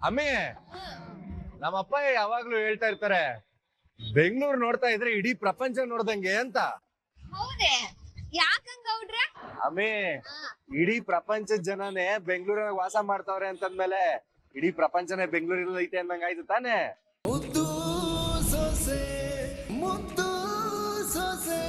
ಅಮ್ಮಿ ನಮ್ಮಪ್ಪ ಯಾವಾಗ್ಲೂ ಹೇಳ್ತಾ ಇರ್ತಾರೆ ಬೆಂಗಳೂರು ನೋಡ್ತಾ ಇದ್ರೆ ಇಡೀ ಪ್ರಪಂಚ ನೋಡ್ದಂಗೆ ಅಂತ. ಹೌದೇ? ಯಾಕಂಗ ಗೌಡ್ರೆ ಅಮ್ಮಿ ಇಡೀ ಪ್ರಪಂಚದ ಜನನೇ ಬೆಂಗಳೂರಾಗ ವಾಸ ಮಾಡ್ತಾವ್ರೆ ಅಂತಂದ್ಮೇಲೆ ಇಡೀ ಪ್ರಪಂಚನೇ ಬೆಂಗಳೂರಲ್ಲಿ ಐತೆ ಅಂದಂಗ ಆಯ್ತು ತಾನೇ? ಮುದ್ದು ಸೊಸೆ ಮುದ್ದು ಸೊಸೆ.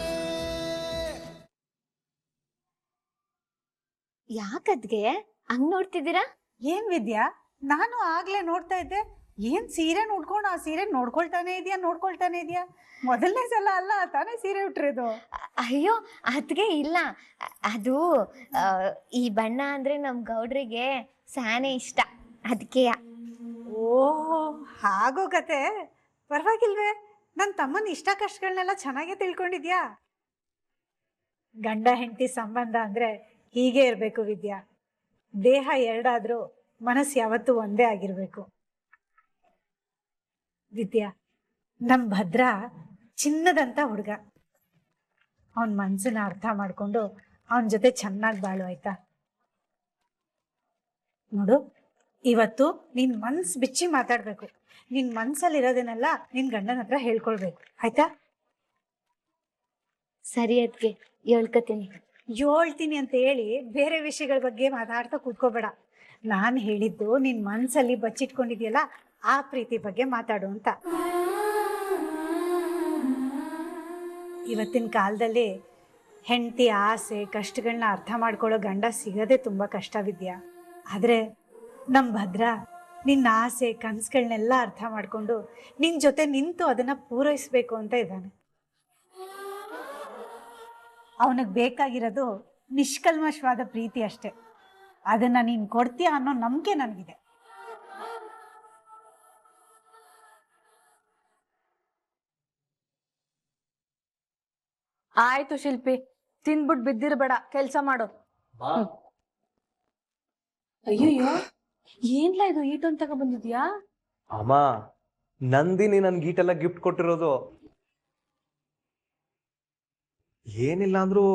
ಯಾಕದ್ಗೆ ಹಂಗ್ ನೋಡ್ತಿದ್ದೀರಾ? ಏನ್ ವಿದ್ಯಾ? ನಾನು ಆಗ್ಲೇ ನೋಡ್ತಾ ಇದ್ದೆ ಏನ್ ಸೀರೆ ನೋಡ್ಕೊಂಡು ಆ ಸೀರೆ ನೋಡ್ಕೊಳ್ತಾನೆ ಇದೆಯಾ ನೋಡ್ಕೊಳ್ತಾನೆ ಇದೆಯಾ? ಮೊದಲನೇ ಸಲ ಅಲ್ಲ ತಾನೇ ಸೀರೆ ಉಟ್ರಿದು. ಅಯ್ಯೋ ಅದ್ಗೆ ಇಲ್ಲ. ಅದು ಆ, ಈ ಬಣ್ಣ ಅಂದ್ರೆ ನಮ್ ಗೌಡ್ರಿಗೆ ಸಾನೆ ಇಷ್ಟ. ಅದಕ್ಕೆ ಓ ಹಾಗೋ ಕತೆ. ಪರವಾಗಿಲ್ವೇ ನನ್ನ ತಮ್ಮನ ಇಷ್ಟ ಕಷ್ಟಗಳನ್ನೆಲ್ಲ ಚೆನ್ನಾಗೇ ತಿಳ್ಕೊಂಡಿದ್ಯಾ? ಗಂಡ ಹೆಂಡತಿ ಸಂಬಂಧ ಅಂದ್ರೆ ಹೀಗೆ ಇರಬೇಕು ವಿದ್ಯಾ. ದೇಹ ಎರಡಾದ್ರೂ ಮನಸ್ಸು ಯಾವತ್ತೂ ಒಂದೇ ಆಗಿರ್ಬೇಕು. ವಿದ್ಯಾ ನಮ್ ಭದ್ರ ಚಿನ್ನದಂತ ಹುಡುಗ. ಅವನ ಮನ್ಸನ್ನ ಅರ್ಥ ಮಾಡ್ಕೊಂಡು ಅವನ ಜೊತೆ ಚೆನ್ನಾಗಿ ಬಾಳು ಆಯ್ತಾ? ನೋಡು ಇವತ್ತು ನಿನ್ ಮನ್ಸ್ ಬಿಚ್ಚಿ ಮಾತಾಡ್ಬೇಕು. ನಿನ್ ಮನ್ಸಲ್ಲಿರೋದನ್ನೆಲ್ಲ ನಿನ್ ಗಂಡನ ಹತ್ರ ಹೇಳ್ಕೊಳ್ಬೇಕು ಆಯ್ತಾ? ಸರಿ ಅದ್ಗೆ ಹೇಳ್ಕತೀನಿ. ಹೇಳ್ತೀನಿ ಅಂತ ಹೇಳಿ ಬೇರೆ ವಿಷಯಗಳ ಬಗ್ಗೆ ಮಾತಾಡ್ತಾ ಕೂತ್ಕೋಬೇಡ. ನಾನು ಹೇಳಿದ್ದು ನಿನ್ ಮನ್ಸಲ್ಲಿ ಬಚ್ಚಿಟ್ಕೊಂಡಿದ್ಯಲ್ಲ ಆ ಪ್ರೀತಿ ಬಗ್ಗೆ ಮಾತಾಡು ಅಂತ. ಇವತ್ತಿನ ಕಾಲದಲ್ಲಿ ಹೆಂಡತಿ ಆಸೆ ಕಷ್ಟಗಳನ್ನ ಅರ್ಥ ಮಾಡ್ಕೊಳ್ಳೋ ಗಂಡ ಸಿಗೋದೇ ತುಂಬ ಕಷ್ಟವಿದ್ಯಾ? ಆದರೆ ನಮ್ಮ ಭದ್ರ ನಿನ್ನ ಆಸೆ ಕನಸುಗಳನ್ನೆಲ್ಲ ಅರ್ಥ ಮಾಡಿಕೊಂಡು ನಿನ್ನ ಜೊತೆ ನಿಂತು ಅದನ್ನು ಪೂರೈಸಬೇಕು ಅಂತ ಇದ್ದಾನೆ. ಅವನಿಗೆ ಬೇಕಾಗಿರೋದು ನಿಷ್ಕಲ್ಮಶವಾದ ಪ್ರೀತಿ ಅಷ್ಟೆ. ಅದನ್ನ ನೀನ್ ಕೊಡ್ತೀಯ ಅನ್ನೋ ನಂಬಿಕೆ ನನಗಿದೆ. ಆಯ್ತು ಶಿಲ್ಪಿ ತಿಂದ್ಬಿಟ್ ಬಿದ್ದಿರ್ಬೇಡ ಕೆಲ್ಸ ಮಾಡು. ಅಯ್ಯಯ್ಯೋ ಏನ್ಲಾ ಇದು ಈಟೊಂದ್ ತಗ ಬಂದಿದ್ಯಾ? ಅಮ್ಮ ನಂದಿನಿ ನನ್ ಗೀಟೆಲ್ಲ ಗಿಫ್ಟ್ ಕೊಟ್ಟಿರೋದು. ಏನಿಲ್ಲ ಅಂದ್ರು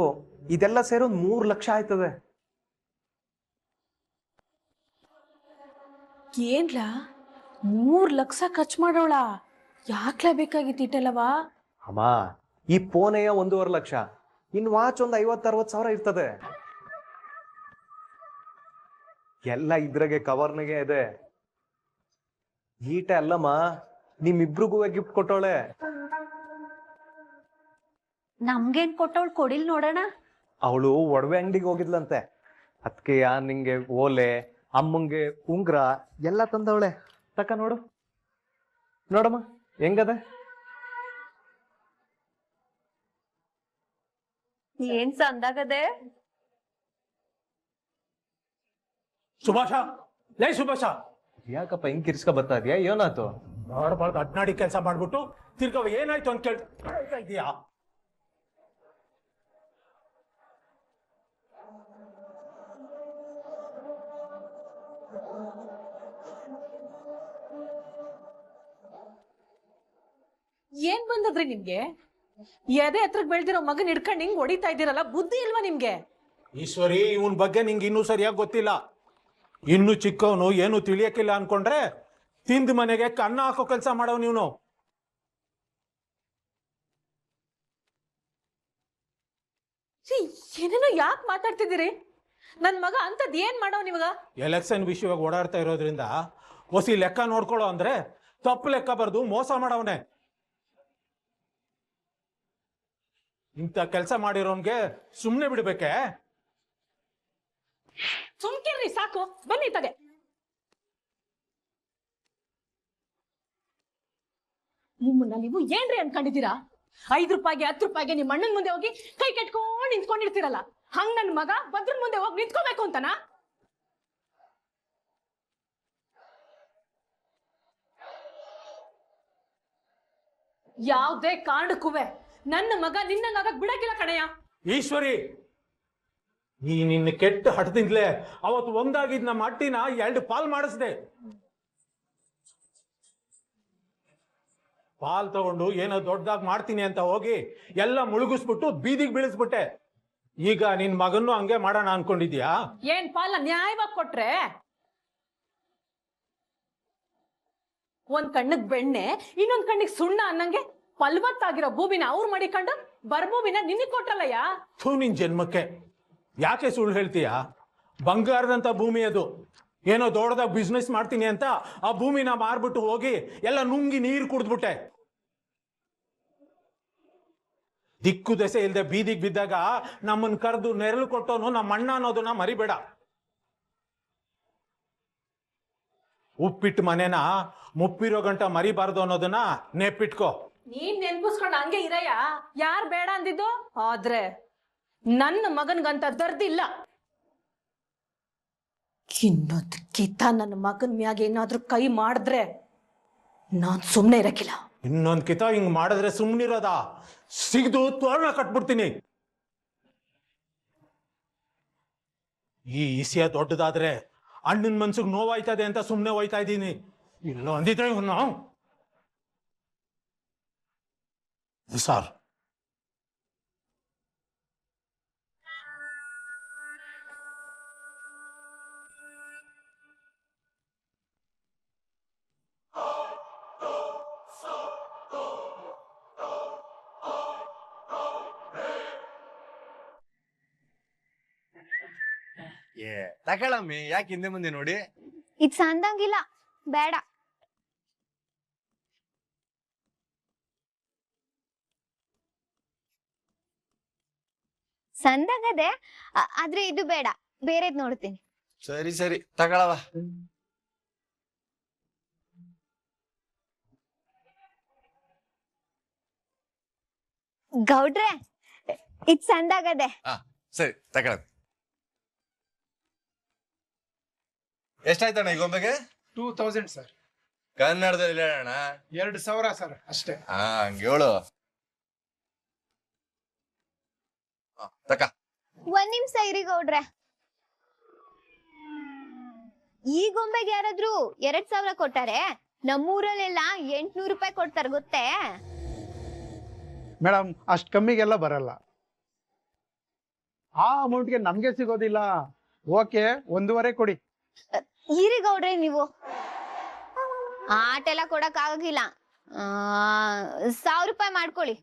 ಇದೆಲ್ಲ ಸೇರೋ ಮೂರ್ ಲಕ್ಷ ಆಯ್ತದೆ. ಏನ್ಲಾ? ಮೂರ್ ಲಕ್ಷ ಖರ್ಚು ಮಾಡೋಳ? ಯಾಕ್ಲಾ ಬೇಕಾಗಿತ್ತು ಇಟ್ಟೆಲ್ಲವಾ? ಅಮ್ಮ ಈ ಪೋನೆಯ ಒಂದೂವರೆ ಲಕ್ಷ. ಇನ್ ವಾಚ್ ಒಂದ್ ಐವತ್ ಅರವತ್ ಸಾವಿರ ಇರ್ತದೆ. ಎಲ್ಲ ಇದ್ರಾಗೆ ಕವರ್ನಾಗೆ ಇದೆ. ಈಟ ಅಲ್ಲಮ್ಮ ನಿಮ್ಮಿಬ್ರಿಗೂ ಗಿಫ್ಟ್ ಕೊಟ್ಟೋಳೆ. ನಮ್ಗೇನ್ ಕೊಟ್ಟವಳು ಕೊಡಿಲ್ ನೋಡೋಣ? ಅವಳು ಒಡವೆ ಅಂಗಡಿಗೆ ಹೋಗಿದ್ಲಂತೆ. ಅದಕ್ಕೆ ನಿಂಗೆ ಓಲೆ? ಅಮ್ಮಂಗೆ ಉಂಗ್ರ ಎಲ್ಲ ತಂದವಳೆ. ತಕ್ಕ ನೋಡು. ನೋಡಮ್ಮ ಹೆಂಗದ? ಏನ್ ಸಂದಾಗದೆ? ಸುಭಾಷ ಲೈ ಸುಭಾಷ. ಯಾಕಪ್ಪ ಹಿಂಗ್ ಕಿರ್ಸ್ಕ ಬರ್ತಾ ಇದೆಯಾ? ಏನಾಯ್ತು? ಮಾಡಬಾರ್ದು ಅಡ್ನಾಡಿ ಕೆಲಸ ಮಾಡ್ಬಿಟ್ಟು ತಿರ್ಗವ ಏನಾಯ್ತು ಅಂತ ಕೇಳ್ತಾ ಇದೀಯಾ ಏನ್ ಬಂದದ್ರಿ ನಿಮ್ಗೆ? ಎದೆ ಹತ್ರಕ್ ಬೆಳ್ದಿರೋ ಮಗನ್ ಹಿಡ್ಕೊಂಡ್ ಹಿಂಗ್ ಹೊಡಿತಾ ಇದ್ದೀರಲ್ಲ ಬುದ್ಧಿ ಇಲ್ವಾ ನಿಮ್ಗೆ? ಈಶ್ವರಿ ಇವನ್ ಬಗ್ಗೆ ನಿಂಗೆ ಇನ್ನೂ ಸರಿಯಾಗಿ ಗೊತ್ತಿಲ್ಲ. ಇನ್ನು ಚಿಕ್ಕವನು ಏನು ತಿಳಿಯಕ್ಕಿಲ್ಲ ಅನ್ಕೊಂಡ್ರೆ ತಿಂದ ಮನೆಗೆ ಕನ್ನ ಹಾಕೋ ಕೆಲಸ ಮಾಡವ್ ಛೀ, ಏನೇನೋ ಯಾಕೆ ಮಾತಾಡ್ತಿದ್ದೀರಿ? ನನ್ ಮಗ ಅಂತದ್ ಏನ್ ಮಾಡೋ ನಿಮಗ? ಎಲೆಕ್ಷನ್ ವಿಷಯವಾಗಿ ಓಡಾಡ್ತಾ ಇರೋದ್ರಿಂದ ಹೊಸಿ ಲೆಕ್ಕ ನೋಡ್ಕೊಳ್ಳೋ ಅಂದ್ರೆ ತಪ್ಪು ಲೆಕ್ಕ ಬರ್ದು ಮೋಸ ಮಾಡವನೆ. ಇಂಥ ಕೆಲಸ ಮಾಡಿರೋನ್ಗೆ ಸುಮ್ಮನೆ ಬಿಡ್ಬೇಕೆ? ಸುಮ್ಕಿರ್ರಿ ಸಾಕು. ಬನ್ನಿ ತಗೆ ನಿಮ್ಮನ್ನ ನೀವು ಏನ್ರಿ ಅನ್ಕೊಂಡಿದ್ದೀರಾ? ಐದ್ ರೂಪಾಯಿಗೆ ಹತ್ತು ರೂಪಾಯಿಗೆ ನಿಮ್ಮ ಅಣ್ಣನ್ ಮುಂದೆ ಹೋಗಿ ಕೈ ಕೆಟ್ಕೊಂಡು ನಿಂತ್ಕೊಂಡಿರ್ತೀರಲ್ಲ. ಹಂಗ್ ನನ್ ಮಗ ಭದ್ರ ಮುಂದೆ ಹೋಗಿ ನಿಂತ್ಕೋಬೇಕು ಅಂತನಾ? ಯಾವ್ದೇ ಕಾರಣಕ್ಕೂವೆ ನನ್ನ ಮಗ ನಿನ್ನನ್ನಾಗಕ್ ಬಿಡಕ್ಕಿಲ್ಲ ಕಣಯ್ಯ. ಈಶ್ವರಿ, ಈ ನಿನ್ನ ಕೆಟ್ಟ ಹಠದಿಂದಲೇ ಅವತ್ತು ಒಂದಾಗಿದ್ ನಮ್ಮ ಅಟ್ಟಿನ ಎರಡು ಪಾಲ್ ಮಾಡಿಸ್ದೆ. ಪಾಲ್ ತಗೊಂಡು ಏನೋ ದೊಡ್ಡದಾಗಿ ಮಾಡ್ತೀನಿ ಅಂತ ಹೋಗಿ ಎಲ್ಲ ಮುಳುಗಿಸ್ಬಿಟ್ಟು ಬೀದಿಗೆ ಬೀಳಿಸ್ಬಿಟ್ಟೆ. ಈಗ ನಿನ್ ಮಗನ್ನು ಹಂಗೆ ಮಾಡೋಣ ಅನ್ಕೊಂಡಿದ್ಯಾ? ಏನ್ ಪಾಲ ನ್ಯಾಯವಾಗಿ ಕೊಟ್ರೆ? ಒಂದ್ ಕಣ್ಣಿಗ್ ಬೆಣ್ಣೆ ಇನ್ನೊಂದ್ ಕಣ್ಣಿಗೆ ಸುಣ್ಣ ಅನ್ನಂಗೆ ಫಲವತ್ತಾಗಿರೋ ಭೂಮಿನ ಅವ್ರು ಮಡಿಕೊಂಡು ಬರ್ಭೂಮಿನ ನಿನಗ್ ಕೊಟ್ರಲ್ಲಯ್ಯ? ಥೂ ನಿನ್ ಜನ್ಮಕ್ಕೆ. ಯಾಕೆ ಸುಳ್ಳು ಹೇಳ್ತೀಯಾ? ಬಂಗಾರದಂತ ಭೂಮಿ ಅದು. ಏನೋ ದೊಡ್ಡದಾಗ ಬಿಸ್ನೆಸ್ ಮಾಡ್ತೀನಿ ಅಂತ ಆ ಭೂಮಿನ ಮಾರ್ಬಿಟ್ಟು ಹೋಗಿ ಎಲ್ಲ ನುಂಗಿ ನೀರು ಕುಡಿದ್ಬಿಟ್ಟೆ. ದಿಕ್ಕು ದೆಸೆ ಇಲ್ಲದೆ ಬೀದಿಗೆ ಬಿದ್ದಾಗ ನಮ್ಮನ್ನು ಕರೆದು ನೆರಳು ಕೊಟ್ಟೋನು ನಮ್ಮ ಅಣ್ಣ ಅನ್ನೋದನ್ನ ಮರಿಬೇಡ. ಉಪ್ಪಿಟ್ಟು ಮನೆನ ಮುಪ್ಪಿರೋ ಗಂಟ ಮರಿಬಾರ್ದು ಅನ್ನೋದನ್ನ ನೆಪ್ಪಿಟ್ಕೋ. ನೀನ್ ನೆನ್ಪಿಸ್ಕೊಂಡು ಹಂಗೆ ಇರಯ್ಯ. ಯಾರ್ ಬೇಡ ಅಂದಿದ್ದು? ಆದ್ರೆ ನನ್ನ ಮಗನ್ಗಂತ ದರ್ದಿಲ್ಲ. ಇನ್ನೊಂದಕ್ಕಿಂತ ನನ್ನ ಮಗನ್ ಮ್ಯಾಗ ಏನಾದ್ರೂ ಕೈ ಮಾಡಿದ್ರೆ ನಾನ್ ಸುಮ್ನೆ ಇರಕ್ಕಿಲ್ಲ. ಇನ್ನೊಂದ್ ಕಿತ ಹಿಂಗೆ ಮಾಡಿದ್ರೆ ಸುಮ್ಮನಿರೋದ ಸಿಗ್ದು ತೋರಣ ಕಟ್ಬಿಡ್ತೀನಿ. ಈ ಇಸಿಯ ದೊಡ್ಡದಾದ್ರೆ ಅಣ್ಣನ ಮನ್ಸಿಗೆ ನೋವಾಯ್ತದೆ ಅಂತ ಸುಮ್ಮನೆ ಹೋಯ್ತಾ ಇದ್ದೀನಿ. ಇಲ್ಲ ಅಂದಿದ್ರೆ ಇವನು ಸರ್ ಏ ತಗೊಳಮ್ಮಿ ಯಾಕೆ ಹಿಂದೆ ಮುಂದೆ ನೋಡಿ? ಇದ್ ಸಂದಂಗಿಲ್ಲ ಬೇಡ. ಸಂದಂಗದೆ ಆ- ಆದ್ರೆ ಇದು ಬೇಡ ಬೇರೆದ್ ನೋಡ್ತೀನಿ. ಸರಿ ಸರಿ ತಗೊಳವ. ಗೌಡ್ರೆ ಇದ್ ಸಂದಾಗದೆ ಸರಿ ತಗೊಳ ಎಷ್ಟಾಯ್ತಣ್ಣ ಈ ಗೊಂಬೆಗೆ? ಟೂ ತೌಸಂಡ್ ಸರ್ ಕನ್ನಡದಲ್ಲಿ ಹೇಳೋಣ. ಎರಡು ಸಾವಿರ ಸರ್ ಅಷ್ಟೇ. ಹಾ ಹಂಗೆ ಹೇಳು. ಆ, ತಕ. ಒಂದ್ ನಿಮಿಷ ಇರಿ ಗೌಡ್ರೆ. ಈ ಗೊಂಬೆಗೆ ಯಾರಾದ್ರೂ ಎರಡ್ ಸಾವಿರ ಕೊಟ್ಟಾರೆ? ನಮ್ಮೂರಲ್ಲೆಲ್ಲ ಎಂಟ್ನೂರು ರೂಪಾಯಿ ಕೊಡ್ತಾರೆ ಗೊತ್ತೇ? ಮೇಡಮ್ ಅಷ್ಟ್ ಕಮ್ಮಿಗೆಲ್ಲ ಬರಲ್ಲ. ಆ ಅಮೌಂಟ್ಗೆ ನಮ್ಗೆ ಸಿಗೋದಿಲ್ಲ. ಓಕೆ ಒಂದೂವರೆ ಕೊಡಿ. ಇರಿ ಗೌಡ್ರೆ ನೀವು. ಆಟ ಎಲ್ಲ ಕೊಡಕ್ ಆಗಿಲ್ಲ ಸಾವಿರ ರೂಪಾಯಿ ಮಾಡ್ಕೊಳ್ಳಿ.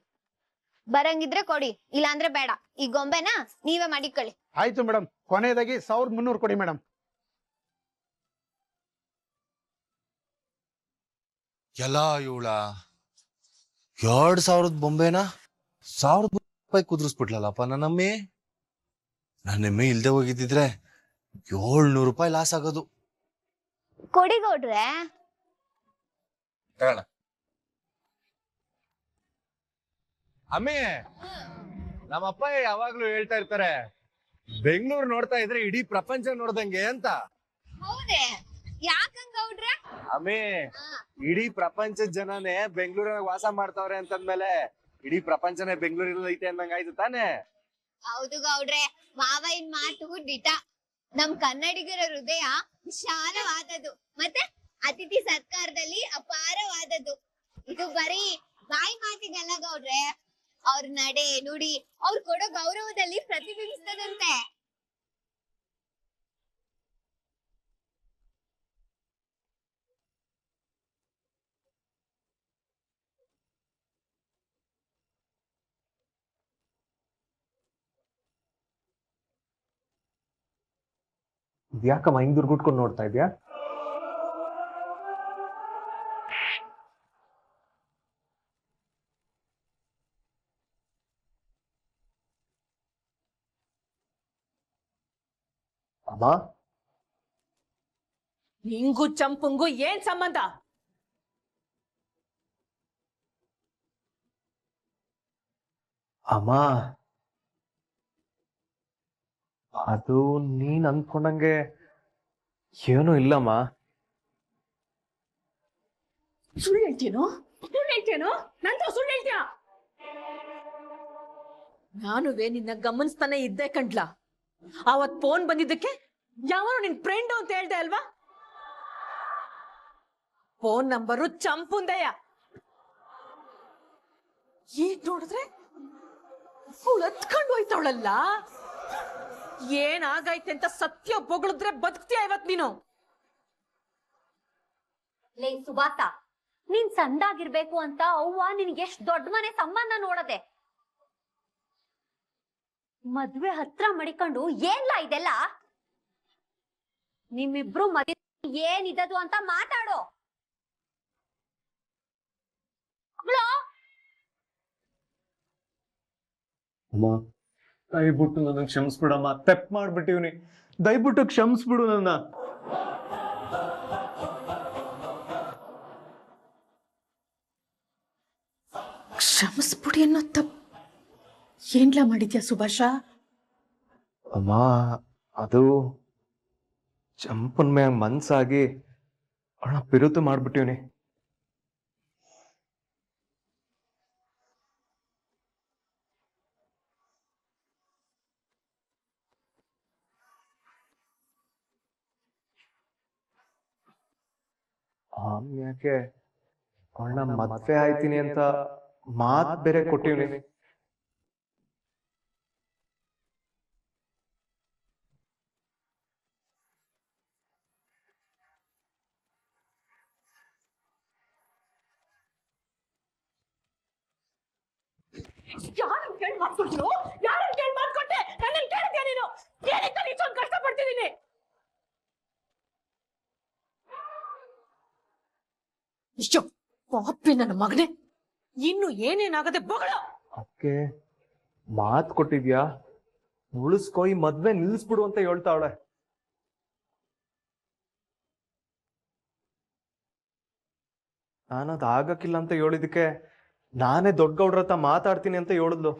ಬರಂಗಿದ್ರೆ ಕೊಡಿ ಇಲ್ಲಾಂದ್ರೆ ಬೇಡ. ಈ ಗೊಂಬೆನ ನೀವೇ ಮಾಡಿಕೊಳ್ಳಿ. ಆಯ್ತು ಮೇಡಮ್ ಕೊನೆಯದಾಗಿ ಸಾವಿರದ ಮುನ್ನೂರು ಕೊಡಿ ಮೇಡಮ್ ಎಲ್ಲ ಇವಳ ಎರಡ್ ಸಾವಿರದ ಬೊಂಬೆನ ಸಾವಿರದ ರೂಪಾಯಿ ಕುದುರಿಸ್ಬಿಟ್ಲಲ್ಲಪ್ಪ ನನ್ನಮ್ಮಿ ನನ್ನಮ್ಮಿ ಇಲ್ದೆ ಹೋಗಿದ್ದಿದ್ರೆ ಏಳ್ನೂರು ರೂಪಾಯಿ ಲಾಸ್ ಆಗೋದು. ಕೊಡಿ ಗೌಡ್ರೆ ತಗೋಣ ಅಮ್ಮಿ ನಮ್ಮಪ್ಪ ಯಾವಾಗ್ಲೂ ಹೇಳ್ತಾ ಇರ್ತಾರೆ ಬೆಂಗಳೂರು ನೋಡ್ತಾ ಇದ್ರೆ ಇಡೀ ಪ್ರಪಂಚ ನೋಡ್ದಂಗೆ ಅಂತ. ಹೌದೇ? ಯಾಕಂಗ್ ಗೌಡ್ರೆ? ಅಮ್ಮಿ ಇಡೀ ಪ್ರಪಂಚದ ಜನನೇ ಬೆಂಗಳೂರಾಗ ವಾಸ ಮಾಡ್ತಾವ್ರೆ ಅಂತಂದ್ಮೇಲೆ ಇಡೀ ಪ್ರಪಂಚನೇ ಬೆಂಗಳೂರಲ್ಲಿ ಐತೆ ಅಂದಂಗ ಆಯ್ತು ತಾನೇ? ಹೌದು ಗೌಡ್ರೆ ಮಾವ ಇನ್ ಮಾತು ದಿಟ ನಮ್ ಕನ್ನಡಿಗರ ಹೃದಯ ವಿಶಾಲವಾದದ್ದು. ಮತ್ತೆ ಅತಿಥಿ ಸತ್ಕಾರದಲ್ಲಿ ಅಪಾರವಾದದ್ದು. ಇದು ಬರೀ ಬಾಯಿ ಮಾತಿಗಲ್ಲ ಗೌಡ್ರೆ. ಅವ್ರ ನಡೆ ನುಡಿ, ಅವ್ರು ಕೊಡೋ ಗೌರವದಲ್ಲಿ ಪ್ರತಿಬಿಂಬಿಸ್ತದಂತೆ. ಯಾಕಮ್ಮ ಹಿಂಗ್ ದುರ್ಗುಟ್ಕೊಂಡು ನೋಡ್ತಾ ಇದ್ಯಾ ಅಮ್ಮ ನಿಂಗು ಚಂಪುಂಗು ಏನ್ ಸಂಬಂಧ ಅಮ್ಮ ಅದು ನೀನ್ ಅನ್ಕೊಂಡಂಗೆ ಏನೂ ಇಲ್ಲಮ್ಮ. ಸುಳ್ಳು ಹೇಳ್ತೀನೋ ಸುಳ್ಳು ಹೇಳ್ತೀನೋ ನಂತರ ಸುಳ್ಳು ಹೇಳ್ತೀಯ? ನಾನುವೇ ನಿನ್ನ ಗಮನಿಸ್ತಾನೆ ಇದ್ದೆ ಕಂಡ್ಲ? ಅವತ್ ಫೋನ್ ಬಂದಿದ್ದಕ್ಕೆ ಯಾವನು ನಿನ್ ಫ್ರೆಂಡು ಅಂತ ಹೇಳ್ದೆ ಅಲ್ವಾ? ಫೋನ್ ನಂಬರು ಚಂಪುಂದಯ್ಯ. ಈಗ ನೋಡಿದ್ರೆ? ಹತ್ಕೊಂಡು ಹೋಯ್ತವಳಲ್ಲ? ಏನಾಗೈತೆ ಅಂತ ಸತ್ಯ ಬೊಗಳಿದ್ರೆ ಬದುಕ್ತೀಯ ಇವತ್ ನೀನು? ಲೇ ಸುಭಾತ ನೀನ್ ಸಂದಾಗಿರ್ಬೇಕು ಅಂತ ಅವ್ವ ನಿನ್ಗೆ ಎಷ್ಟ್ ದೊಡ್ಡ ಮನೆ ಸಂಬಂಧ ನೋಡದೆ. ಮದ್ವೆ ಹತ್ರ ಮಡಿಕೊಂಡು ಏನ್ಲಾ ಇದೆಲ್ಲ? ನಿಮ್ಮಿಬ್ರು ಮದ್ವೆ ಏನಿದದು ಅಂತ ಮಾತಾಡೋ. ಅಮ್ಮ ದಯವಿಟ್ಟು ನನ್ನ ಕ್ಷಮಿಸ್ಬಿಡಮ್ಮ. ತೆಪ್ ಮಾಡ್ಬಿಟ್ಟಿವ್ನಿ. ದಯವಿಟ್ಟು ಕ್ಷಮಿಸ್ಬಿಡು ನನ್ನ. ಕ್ಷಮಿಸ್ಬಿಡಿ ಅನ್ನೋ ತಪ್ಪು. ಏನ್ಲಾ ಮಾಡಿದ್ಯಾ ಸುಭಾಷ? ಅಮ್ಮ ಅದು ಚಂಪನ್ ಮ್ಯಾಗ ಮನ್ಸಾಗಿ ಅವಳ ಪಿರುತು ಮಾಡ್ಬಿಟ್ಟಿವ್ನಿ. ಯಾಕೆ ಅವಳನ್ನ ಮದ್ವೆ ಆಯ್ತೀನಿ ಅಂತ ಮಾತ್ ಬೇರೆ ಕೊಟ್ಟಿವ್ನಿ. ಯಾರು ಕೇಳಿ ಮಾಡ್ಕೊಟ್ರು ಇಷ್ಟು, ಪಾಪಿ ನನ್ನ ಮಗನೇ. ಇನ್ನು ಏನೇನಾಗದೆ ಬಗಳ. ಅಕ್ಕೆ, ಮಾತ್ ಕೊಟ್ಟಿದ್ಯಾ? ಉಳಿಸ್ಕೊ ಈ ಮದ್ವೆ ನಿಲ್ಲಿಸ್ಬಿಡು ಅಂತ ಹೇಳ್ತಾವಳೆ ನಾನದ್ ಆಗಕ್ಕಿಲ್ಲ ಅಂತ ಹೇಳಿದಕ್ಕೆ ನಾನೇ ದೊಡ್ಡ ಗೌಡ್ರ ಹತ್ರ ಮಾತಾಡ್ತೀನಿ ಅಂತ ಹೇಳಿದ್ಲು.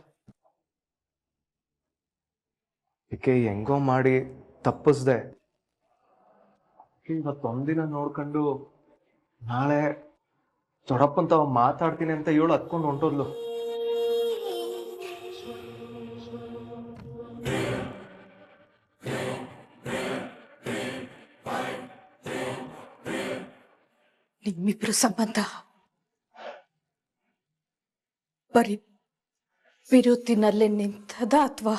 ಈಕೆ ಹೆಂಗೋ ಮಾಡಿ ತಪ್ಪಿಸ್ದೆ. ಇವತ್ತೊಂದಿನ ನೋಡ್ಕೊಂಡು ನಾಳೆ ದೊಡ್ಡಪ್ಪಂತ ಮಾತಾಡ್ತೀನಿ ಅಂತ ಹೇಳು ಹತ್ಕೊಂಡು ಹೊಂಟೋದ್ಲು. ನಿಮ್ಮಿಬ್ರು ಸಂಬಂಧ ಬರೀ ವಿರುತ್ತಿನಲ್ಲೇ ನಿಂತದ ಅಥವಾ?